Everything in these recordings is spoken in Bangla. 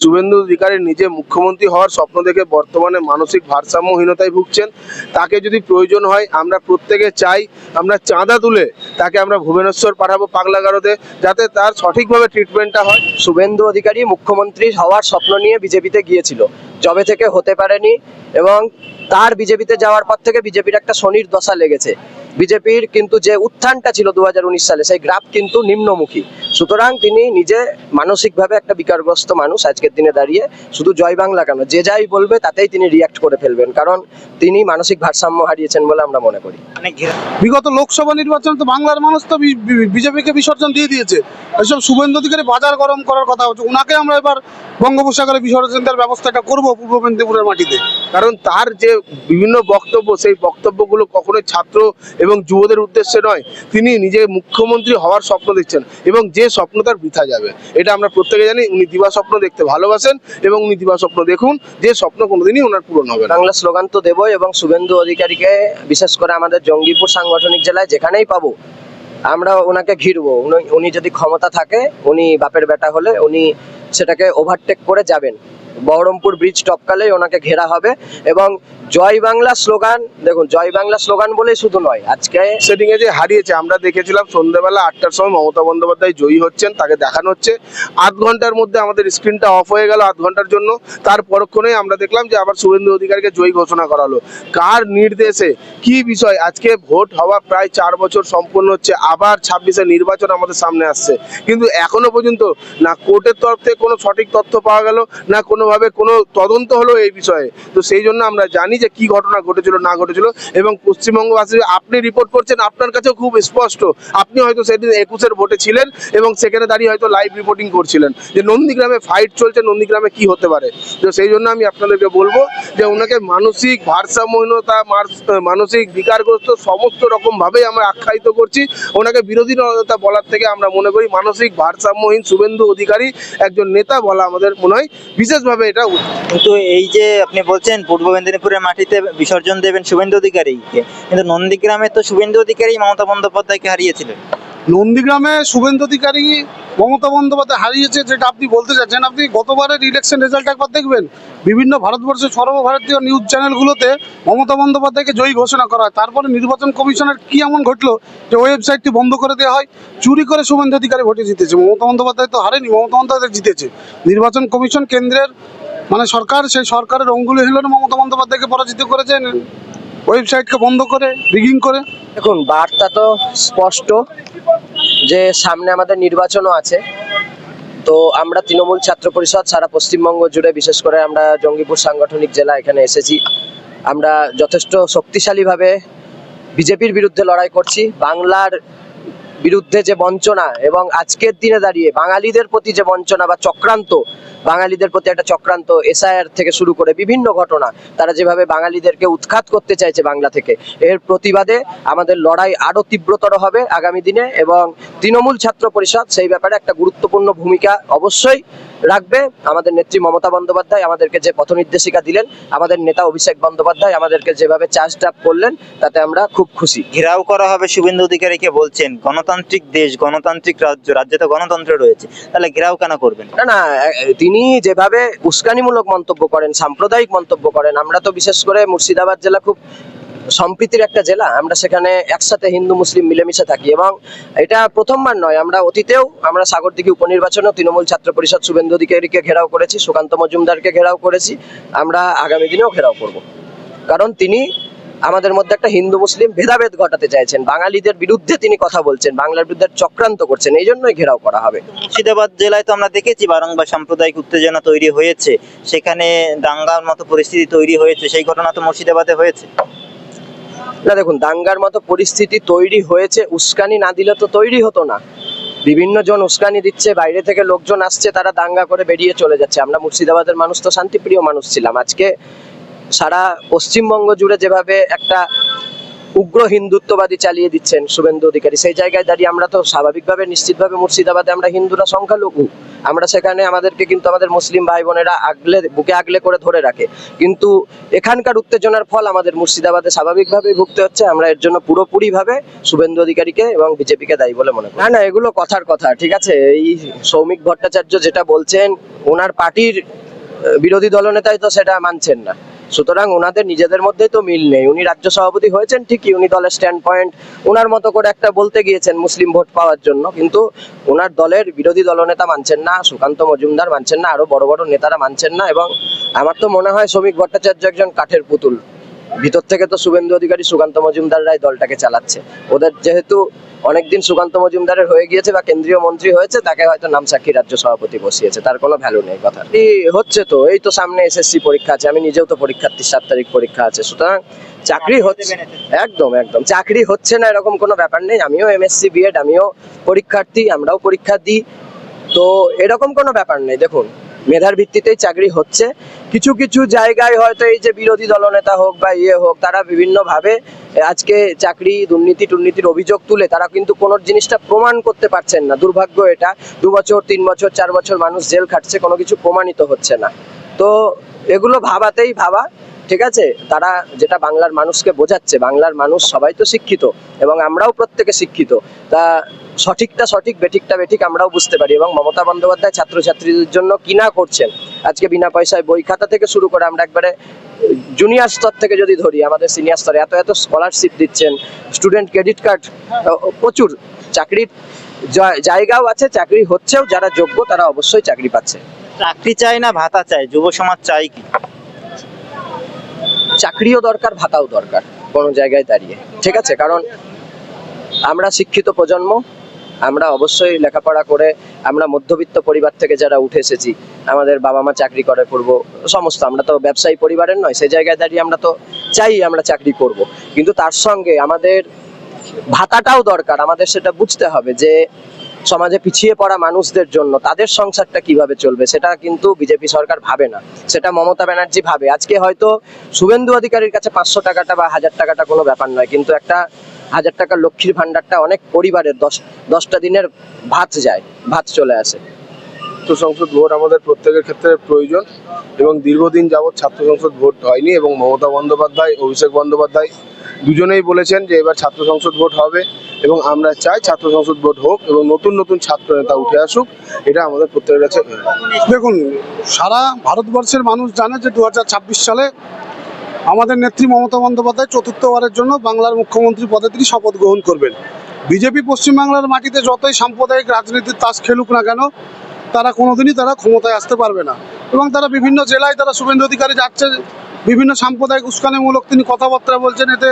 শুভেন্দু অধিকারী নিজে মুখ্যমন্ত্রী হওয়ার স্বপ্ন দেখে বর্তমানে মানসিক ভারসাম্যহীনতায় ভুগছেন। তাকে যদি প্রয়োজন হয়, আমরা প্রত্যেকে চাই আমরা চাঁদা তুলে তাকে আমরা ভুবনেশ্বর পাঠাবো পাগলাগারোতে যাতে তার সঠিকভাবে ট্রিটমেন্টটা হয়। শুভেন্দু অধিকারী মুখ্যমন্ত্রী হওয়ার স্বপ্ন নিয়ে বিজেপিতে গিয়েছিল। জবে থেকে হতে পারেনি এবং তার বিজেপিতে যাওয়ার পর থেকে বিজেপির একটা শনির দশা লেগেছে। বিজেপির কিন্তু যে উত্থানটা ছিল দু হাজার উনিশ সালে সেই গ্রাফ কিন্তু নিম্নমুখী। সুতরাং তিনি নিজে মানসিকভাবে একটা বিকারগ্রস্ত মানুষ আজকের দিনে দাঁড়িয়ে শুধু জয় বাংলা কেন যে যাই বলবে তাতেই তিনি রিয়াক্ট করে ফেলবেন কারণ তিনি মানসিক ভারসাম্য হারিয়েছেন বলে আমরা মনে করি। মানে বিগত লোকসভা নির্বাচনে তো বাংলার মানুষ তো বিজেপিকে বিসর্জন দিয়ে দিয়েছে। এইসব শুভেন্দু অধিকারী বাজার গরম করার কথা হচ্ছে। ওনাকে আমরা এবার বঙ্গোপসাগরে বিসর্জন দেওয়ার ব্যবস্থাটা করব পূর্ব মেদিনীপুরের মাটিতে। কারণ তার যে বিভিন্ন বক্তব্য, সেই বক্তব্যগুলো কখনোই ছাত্র এবং যুবদের উদ্দেশ্যে নয়। তিনি নিজে মুখ্যমন্ত্রী হওয়ার স্বপ্ন দেখছেন এবং যে স্বপ্ন তার বৃথা যাবে। এটা আমরা প্রত্যেকে জানি, উনি দিবা স্বপ্ন দেখতে ভালোবাসেন এবং উনি দিবা স্বপ্ন দেখুন, যে স্বপ্ন কোনোদিনই ওনার পূরণ হবে বাংলা স্লোগান তো দেবই এবং শুভেন্দু অধিকারীকে, বিশেষ করে আমাদের জঙ্গিপুর সাংগঠনিক জেলায় যেখানেই পাবো, আমরা ওনাকে ঘিরবো। উনি যদি ক্ষমতা থাকে, উনি বাপের বেটা হলে উনি সেটাকে ওভারটেক করে যাবেন। বহরমপুর ব্রিজ টপকালেই ওনাকে ঘেরা হবে এবং জয় বাংলা স্লোগান, দেখুন, জয় বাংলা স্লোগান বলেই শুধু নয়, আজকে সেটিং এ যে হারিয়েছে, আমরা দেখেছিলাম সন্ধ্যেবেলা আটটার সময় মমতা বন্দ্যোপাধ্যায় জয়ী হচ্ছেন, তাকে দেখানো হচ্ছে। আধ ঘণ্টার মধ্যে আমাদের স্ক্রিনটা অফ হয়ে গেল আধ ঘণ্টার জন্য। তার পরক্ষণেই আমরা দেখলাম যে আবার শুভেন্দু অধিকারকে জয়ী ঘোষণা করা হলো কার নির্দেশে, কি বিষয়? আজকে ভোট হওয়া প্রায় চার বছর সম্পূর্ণ হচ্ছে, আবার ছাব্বিশে নির্বাচন আমাদের সামনে আসছে। কিন্তু এখনও পর্যন্ত না কোর্টের তরফ থেকে কোনো সঠিক তথ্য পাওয়া গেল, না কোনোভাবে কোনো তদন্ত হলো এই বিষয়ে। তো সেই জন্য আমরা জানি যে কি ঘটনা ঘটেছিল, না ঘটেছিল। এবং পশ্চিমবঙ্গবাসী, আপনি রিপোর্ট করছেন, আপনার কাছেও খুব স্পষ্ট। আপনি হয়তো সেদিন একুশের ভোটে ছিলেন এবং সেখানে দাঁড়িয়ে হয়তো লাইভ রিপোর্টিং করছিলেন। যে নন্দীগ্রামে ফাইট চলছে, নন্দীগ্রামে কি হতে পারে? তো সেই জন্য আমি আপনাদেরকে বলব যে ওনাকে মানসিক ভারসাম্যহীনতা মানসিক বিকারগ্রস্ত সমস্ত রকম ভাবেই আমরা আখ্যায়িত করছি। ওনাকে বিরোধী দলতা বলার থেকে আমরা মনে করি মানসিক ভারসাম্যহীন শুভেন্দু অধিকারী একজন নেতা বলা আমাদের মনে হয় বিশেষভাবে এটা? কিন্তু এই যে আপনি বলছেন, পূর্ব মেদিনীপুরের মাটিতে বিসর্জন দেবেন শুভেন্দু অধিকারীকে, কিন্তু নন্দীগ্রামে তো শুভেন্দু অধিকারী মমতা বন্দ্যোপাধ্যায়কে হারিয়েছিলেন। নন্দীগ্রামে শুভেন্দু অধিকারী মমতা বন্দ্যোপাধ্যায় হারিয়েছে, যেটা আপনি বলতে চাচ্ছেন আপনি গতবারের ইলেকশন রেজাল্ট একবার দেখবেন। বিভিন্ন ভারতবর্ষের সর্বভারতীয় নিউজ চ্যানেলগুলোতে মমতা বন্দ্যোপাধ্যায়কে জয়ী ঘোষণা করা হয়। তারপরে নির্বাচন কমিশনের কি এমন ঘটলো যে ওয়েবসাইটটি বন্ধ করে দেওয়া হয়? চুরি করে শুভেন্দু অধিকারী ভোটে জিতেছে। মমতা বন্দ্যোপাধ্যায় তো হারেনি, মমতা বন্দ্যোপাধ্যায় জিতেছে। নির্বাচন কমিশন কেন্দ্রের মানে সরকার, সেই সরকারের অঙ্গুলি হলেন মমতা বন্দ্যোপাধ্যায়কে পরাজিত করেছেন ওয়েবসাইটকে বন্ধ করে রিগিং করে। দেখুন, বার্তা তো স্পষ্ট যে সামনে আমাদের নির্বাচনও আছে। তো আমরা তৃণমূল ছাত্র পরিষদ সারা পশ্চিমবঙ্গ জুড়ে বিশেষ করে আমরা জঙ্গিপুর সাংগঠনিক জেলা এখানে এসেছি। আমরা যথেষ্ট শক্তিশালীভাবে বিজেপির বিরুদ্ধে লড়াই করছি। বাংলার বিরুদ্ধে যে বঞ্চনা এবং আজকের দিনে দাঁড়িয়ে বাঙালিদের প্রতি যে বঞ্চনা বা চক্রান্ত, বাঙালিদের প্রতি একটা চক্রান্ত এসআইআর থেকে শুরু করে বিভিন্ন ঘটনা, তারা যেভাবে বাঙালিদেরকে উৎখাত করতে চাইছে বাংলা থেকে, এর প্রতিবাদে আমাদের লড়াই আরও তীব্রতর হবে আগামী দিনে এবং তৃণমূল ছাত্র পরিষদ সেই ব্যাপারে একটা গুরুত্বপূর্ণ ভূমিকা অবশ্যই রাখবে। আমাদের নেত্রী মমতা বন্দ্যোপাধ্যায় আমাদেরকে যে পথনির্দেশিকা দিলেন, আমাদের নেতা অভিষেক বন্দ্যোপাধ্যায় আমাদেরকে যেভাবে চার্জ করলেন, তাতে আমরা খুব খুশি। ঘেরাও করা হবে শুভেন্দু অধিকারীকে বলছেন গণতান্ত্রিক দেশ, গণতান্ত্রিক রাজ্য, রাজ্যে তো গণতন্ত্র রয়েছে, তাহলে ঘেরাও কেন করবেন? না না তিনি যেভাবে উস্কানিমূলক মন্তব্য করেন, সাম্প্রদায়িক মন্তব্য করেন, আমরা তো বিশেষ করে মুর্শিদাবাদ জেলা খুব সম্প্রীতির একটা জেলা, আমরা সেখানে একসাথে হিন্দু, মুসলিম মিলেমিশে থাকি এবং এটা প্রথমবার নয়, আমরা অতীতেও আমরা সাগরদিঘি উপনির্বাচনেও তৃণমূল ছাত্র পরিষদ শুভেন্দু অধিকারীকে ঘেরাও করেছি, সুকান্ত মজুমদারকে ঘেরাও করেছি, আমরা আগামী দিনেও ঘেরাও করব। কারণ তিনি আমাদের মধ্যে একটা হিন্দু মুসলিম ভেদাভেদ ঘটাতে চাইছেন। বাঙালিদের বিরুদ্ধে তিনি কথা বলছেন বাংলার বিরুদ্ধে চক্রান্ত করছেন এই জন্যই ঘেরাও করা হবে। মুর্শিদাবাদ জেলায় তো আমরা দেখেছি বারংবার সাম্প্রদায়িক উত্তেজনা তৈরি হয়েছে। সেখানে দাঙ্গার মতো পরিস্থিতি তৈরি হয়েছে। সেই ঘটনা তো মুর্শিদাবাদে হয়েছে। না দেখুন দাঙ্গার মতো পরিস্থিতি তৈরি হয়েছে উস্কানি না দিলে তো তৈরি হতো না। বিভিন্ন জন উস্কানি দিচ্ছে বাইরে থেকে লোকজন আসছে তারা দাঙ্গা করে বেরিয়ে চলে যাচ্ছে। আমরা মুর্শিদাবাদের মানুষ তো শান্তিপ্রিয় মানুষ ছিলাম। আজকে সারা পশ্চিমবঙ্গ জুড়ে যেভাবে একটা উগ্র হিন্দুত্ববাদী চালিয়ে দিচ্ছেন শুভেন্দু অধিকারী, সেই জায়গায় দাঁড়িয়ে আমরা তো স্বাভাবিকভাবে, নিশ্চিতভাবে মুর্শিদাবাদে আমরা হিন্দুরা সংখ্যালঘু। আমরা সেখানে আমাদেরকে কিন্তু আমাদের মুসলিম ভাই বোনেরা আগলে, বুকে আগলে করে ধরে রাখে। কিন্তু এখানকার উত্তেজনার ফল আমাদের মুর্শিদাবাদে স্বাভাবিকভাবেই ভুগতে হচ্ছে। আমরা এর জন্য পুরোপুরি ভাবে শুভেন্দু অধিকারীকে এবং বিজেপিকে দায়ী বলে মনে করি। না না, এগুলো কথার কথা, ঠিক আছে? এই সৌমিক ভট্টাচার্য যেটা বলছেন, ওনার পার্টির বিরোধী দলনেতাই তো সেটা মানছেন না। সুতরাং ওনাদের নিজেদের মধ্যেই তো মিল নেই। উনি রাজ্য সভাপতি হয়েছেন ঠিকই, উনি দলের স্ট্যান্ড পয়েন্ট ওনার মতো করে একটা বলতে গিয়েছেন মুসলিম ভোট পাওয়ার জন্য, কিন্তু ওনার দলের বিরোধী দলনেতা মানছেন না, সুকান্ত মজুমদার মানছেন না, আরও বড় বড় নেতারা মানছেন না, এবং আমার তো মনে হয় শ্রমিক ভট্টাচার্য একজন কাঠের পুতুল। ভিতর থেকে তো শুভেন্দু অধিকারী, সুকান্ত মজুমদাররাই দলটাকে চালাচ্ছে। ওদের যেহেতু অনেকদিন সুকান্ত মজুমদারের হয়ে গিয়েছে বা কেন্দ্রীয় মন্ত্রী হয়েছে তাকে হয়তো নাম সাক্ষী রাজ্য সভাপতি বসিয়েছে। তার কোনো ভ্যালু নেই কথা হচ্ছে তো এই তো সামনে এসএসসি পরীক্ষা আছে আমি নিজেও তো পরীক্ষার্থী সাত তারিখ পরীক্ষা আছে সুতরাং চাকরি হচ্ছে একদম একদম। চাকরি হচ্ছে না এরকম কোনো ব্যাপার নেই। আমিও এমএসসি বিএড আমিও পরীক্ষার্থী আমরাও পরীক্ষা দিই। তো এরকম কোনো ব্যাপার নেই। দেখুন মেধার ভিত্তিতেই চাকরি হচ্ছে। কিছু কিছু জায়গায় হয়তো এই যে বিরোধী দলনেতা হোক বা ইয়ে হোক, তারা বিভিন্নভাবে আজকে চাকরি, দুর্নীতি, টুর্নীতির অভিযোগ তুলে তারা কিন্তু কোনো জিনিসটা প্রমাণ করতে পারছেন না। দুর্ভাগ্য এটা, দু বছর, তিন বছর, চার বছর মানুষ জেল খাটছে, কোনো কিছু প্রমাণিত হচ্ছে না। তো এগুলো ভাবাতেই ভাবা, ঠিক আছে? তারা যেটা বাংলার মানুষকে বোঝাচ্ছে, বাংলার মানুষ সবাই তো শিক্ষিত এবং আমরাও প্রত্যেকে শিক্ষিত। তা সঠিকটা সঠিক বেঠিকটা বেঠিক আমরাও বুঝতে পারি এবং মমতা বন্দ্যোপাধ্যায় ছাত্রছাত্রীদের জন্য কি না করছেন আজকে বিনা পয়সায় বই খাতা থেকে শুরু করে আমরা একবারে জুনিয়র স্তর থেকে যদি ধরি আমাদের সিনিয়র স্তরে এত এত স্কলারশিপ দিচ্ছেন স্টুডেন্ট ক্রেডিট কার্ড প্রচুর চাকরির জায়গাও আছে চাকরি হচ্ছেও যারা যোগ্য তারা অবশ্যই চাকরি পাচ্ছে। চাকরি চাই না ভাতা চাই যুব সমাজ চাই কি? চাকরিও দরকার ভাতাও দরকার কোনো জায়গায় দাঁড়িয়ে ঠিক আছে? কারণ আমরা শিক্ষিত প্রজন্ম আমরা অবশ্যই লেখাপড়া করে আমরা মধ্যবিত্ত পরিবার থেকে যারা উঠে এসেছি, আমাদের বাবা মা চাকরি করে করব, সমস্ত আমরা তো ব্যবসায়ী পরিবারের নয় সেই জায়গায় দাঁড়িয়ে আমরা তো চাই আমরা চাকরি করব। কিন্তু তার সঙ্গে আমাদের ভাতাটাও দরকার, আমাদের সেটা বুঝতে হবে যে সমাজে পিছিয়ে পড়া মানুষদের জন্য তাদের সংসারটা কীভাবে চলবে, সেটা কিন্তু বিজেপি সরকার ভাবে না। সেটা মমতা ব্যানার্জি ভাবে। আজকে হয়তো শুভেন্দু অধিকারীর কাছে পাঁচশো টাকাটা বা হাজার টাকাটা কোনো ব্যাপার নয়, কিন্তু একটা হাজার টাকার লক্ষ্মীর ভান্ডারটা অনেক পরিবারের দশ দশটা দিনের ভাত যায় ভাত চলে আসে। ছাত্র সংসদ ভোট আমাদের প্রত্যেকের ক্ষেত্রে প্রয়োজন এবং দীর্ঘদিন যাবৎ ছাত্র সংসদ ভোট হয়নি এবং মমতা বন্দ্যোপাধ্যায় অভিষেক বন্দ্যোপাধ্যায় দুজনেই বলেছেন যে এবার ছাত্র সংসদ ভোট হবে এবং আমরা চাই ছাত্র সংসদ ভোট হোক এবং নতুন নতুন ছাত্র নেতা উঠে আসুক এটা আমাদের প্রত্যেকের কাছে দেখুন সারা ভারতবর্ষের মানুষ জানে যে দু হাজার ছাব্বিশ সালে আমাদের নেত্রী মমতা বন্দ্যোপাধ্যায় চতুর্থবারের জন্য বাংলার মুখ্যমন্ত্রী পদে তিনি শপথ গ্রহণ করবেন। বিজেপি পশ্চিমবাংলার মাটিতে যতই সাম্প্রদায়িক রাজনীতির তাস খেলুক না কেন, তারা কোনোদিনই তারা ক্ষমতায় আসতে পারবে না। এবং তারা বিভিন্ন জেলায় তারা শুভেন্দু অধিকারী যাচ্ছে বিভিন্ন সাম্প্রদায়িক উস্কানিমূলক তিনি কথাবার্তা বলছেন, এতে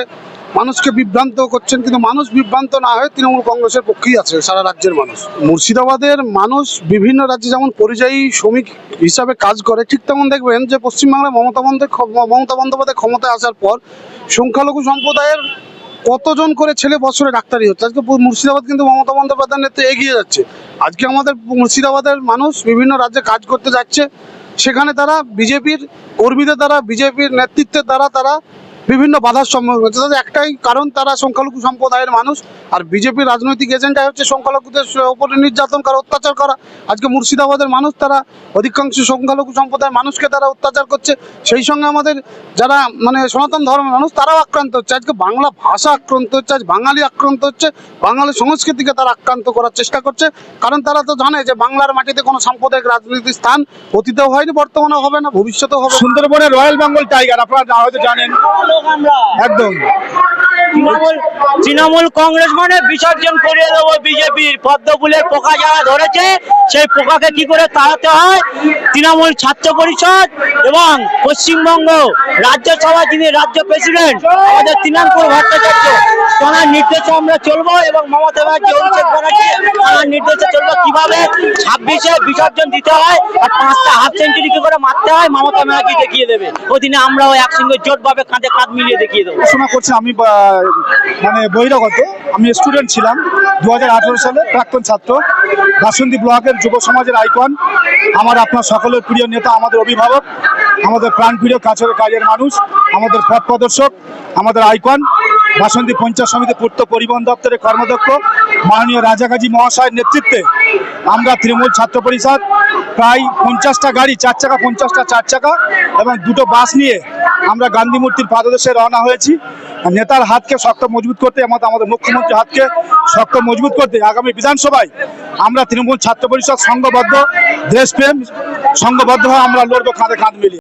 মানুষকে বিভ্রান্ত করছেন, কিন্তু মানুষ বিভ্রান্ত না হয়ে তৃণমূল কংগ্রেসের পক্ষেই আছে সারা রাজ্যের মানুষ। মুর্শিদাবাদের মানুষ বিভিন্ন রাজ্যে যেমন পরিযায়ী শ্রমিক হিসাবে কাজ করে, ঠিক তেমন দেখবেন যে পশ্চিমবাংলায় মমতা বন্দ্যোপাধ্যায় মমতা বন্দ্যোপাধ্যায় ক্ষমতায় আসার পর সংখ্যালঘু সম্প্রদায়ের কতজন করে ছেলে বছরে ডাক্তারি হচ্ছে? আজকে মুর্শিদাবাদ কিন্তু মমতা বন্দ্যোপাধ্যায়ের নেতৃত্বে এগিয়ে যাচ্ছে। আজকে আমাদের মুর্শিদাবাদের মানুষ বিভিন্ন রাজ্যে কাজ করতে যাচ্ছে। সেখানে তারা বিজেপির কর্মীদের দ্বারা বিজেপির নেতৃত্বের দ্বারা তারা বিভিন্ন বাধার সম্মুখীন হচ্ছে। তাদের একটাই কারণ, তারা সংখ্যালঘু সম্প্রদায়ের মানুষ। আর বিজেপির রাজনৈতিক এজেন্ডাই হচ্ছে সংখ্যালঘুদের উপরে নির্যাতন করা, অত্যাচার করা। আজকে মুর্শিদাবাদের মানুষ তারা, অধিকাংশ সংখ্যালঘু সম্প্রদায়ের মানুষকে তারা অত্যাচার করছে। সেই সঙ্গে আমাদের যারা মানে সনাতন ধর্মের মানুষ, তারাও আক্রান্ত হচ্ছে। আজকে বাংলা ভাষা আক্রান্ত হচ্ছে, আজ বাঙালি আক্রান্ত হচ্ছে। বাঙালি সংস্কৃতিকে তারা আক্রান্ত করার চেষ্টা করছে। কারণ তারা তো জানে যে বাংলার মাটিতে কোনো সাম্প্রদায়িক রাজনীতির স্থান অতীতেও হয়নি বর্তমানে হবে না, ভবিষ্যতেও হবে না। সুন্দরবনের রয়্যাল বেঙ্গল টাইগার, আপনারা হয়তো জানেন। একদম। তৃণমূল তৃণমূল কংগ্রেস মানে বিসর্জন করিয়ে দেবো বিজেপির। পদ্ম ফুলের পোকা যারা ধরেছে সেই পোকাকে কি করে তাড়াতে হয়? তৃণমূল ছাত্র পরিষদ এবং পশ্চিমবঙ্গ রাজ্যসভা যিনি রাজ্য প্রেসিডেন্ট আমাদের তৃণমূল ভট্টাচার্য। তার নির্দেশে আমরা চলবো এবং মমতা ব্যানার্জি অভিষেক নির্দেশে চলবো। কীভাবে? ছাব্বিশে বিসর্জন দিতে হয় আর পাঁচটা হাফ সেঞ্চুরি কি করে মারতে হয়? মমতা ব্যানার্জি দেখিয়ে দেবে। ওদিনে আমরাও একসঙ্গে জোটভাবে কাঁধে কাঁধ মিলিয়ে দেখিয়ে দেবো। পড়াশোনা করছি আমি মানে বহিরাগত। আমি স্টুডেন্ট ছিলাম দু হাজার আঠারো সালে, প্রাক্তন ছাত্র। বাসন্তী ব্লকের যুব সমাজের আইকন। আমার আপনার সকলের প্রিয় নেতা, আমাদের অভিভাবক, আমাদের প্রাণপ্রিয় কাছের কাজের মানুষ, আমাদের পথ প্রদর্শক, আমাদের আইকন। বাসন্তী পঞ্চায়েত সমিতি পূর্ত পরিবহন দপ্তরের কর্মদক্ষ মাননীয় রাজাগাজী মহাশয়ের নেতৃত্বে আমরা তৃণমূল ছাত্র পরিষদ প্রায় পঞ্চাশটা গাড়ি, চার চাকা, পঞ্চাশটা চার চাকা এবং দুটো বাস নিয়ে আমরা গান্ধী মূর্তির পাদদেশে রওনা হয়েছি। নেতার হাতকে শক্ত মজবুত করতে এবং আমাদের মুখ্যমন্ত্রীর হাতকে শক্ত মজবুত করতে আগামী বিধানসভায় আমরা তৃণমূল ছাত্র পরিষদ সংঘবদ্ধ, দেশপ্রেম সংঘবদ্ধ হয়ে আমরা লড়বো কাঁধে কাঁধ মিলিয়ে।